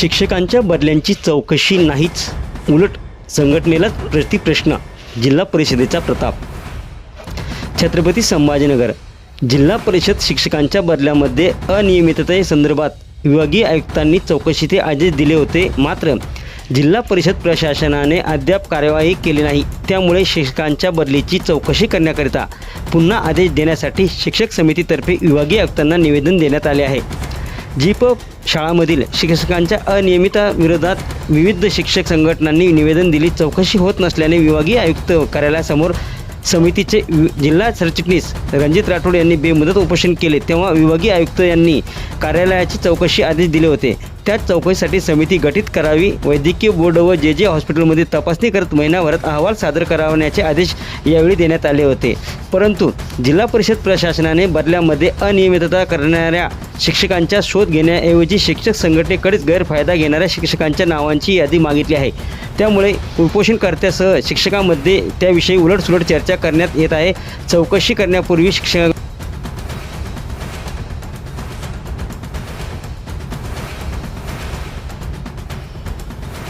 शिक्षकांच्या बदल्यांची चौकशी नाहीच. उलट संघटनेलाच प्रतिप्रश्न जिल्हा परिषदेचा प्रताप. छत्रपती संभाजीनगर जिल्हा परिषद शिक्षकांच्या बदल्यामध्ये अनियमिततेसंदर्भात विभागीय आयुक्तांनी चौकशीचे आदेश दिले होते. मात्र जिल्हा परिषद प्रशासनाने अद्याप कार्यवाही केली नाही. त्यामुळे शिक्षकांच्या बदलीची चौकशी करण्याकरिता पुन्हा आदेश देण्यासाठी शिक्षक समितीतर्फे विभागीय आयुक्तांना निवेदन देण्यात आले आहे. जीप शाळामधील शिक्षकांच्या अनियमिताविरोधात विविध शिक्षक संघटनांनी निवेदन दिली. चौकशी होत नसल्याने विभागीय आयुक्त कार्यालयासमोर समितीचे वि- जिल्हा सरचिटणीस रणजित राठोड यांनी बेमुदत उपोषण केले. तेव्हा विभागीय आयुक्त यांनी कार्यालयाची चौकशी आदेश दिले होते. त्याच चौकशीसाठी समिती गठीत करावी वैद्यकीय बोर्ड व जे जे हॉस्पिटलमध्ये तपासणी करत महिनाभरात अहवाल सादर करावण्याचे आदेश यावेळी देण्यात आले होते. परंतु जिल्हा परिषद प्रशासनाने बदल्यामध्ये अनियमितता करणाऱ्या शिक्षकांचा शोध घेण्याऐवजी शिक्षक संघटनेकडेच गैरफायदा घेणाऱ्या शिक्षकांच्या नावांची यादी मागितली आहे. त्यामुळे उपोषणकर्त्यासह शिक्षकांमध्ये त्याविषयी उलटसुलट चर्चा करण्यात येत आहे. चौकशी करण्यापूर्वी शिक्षक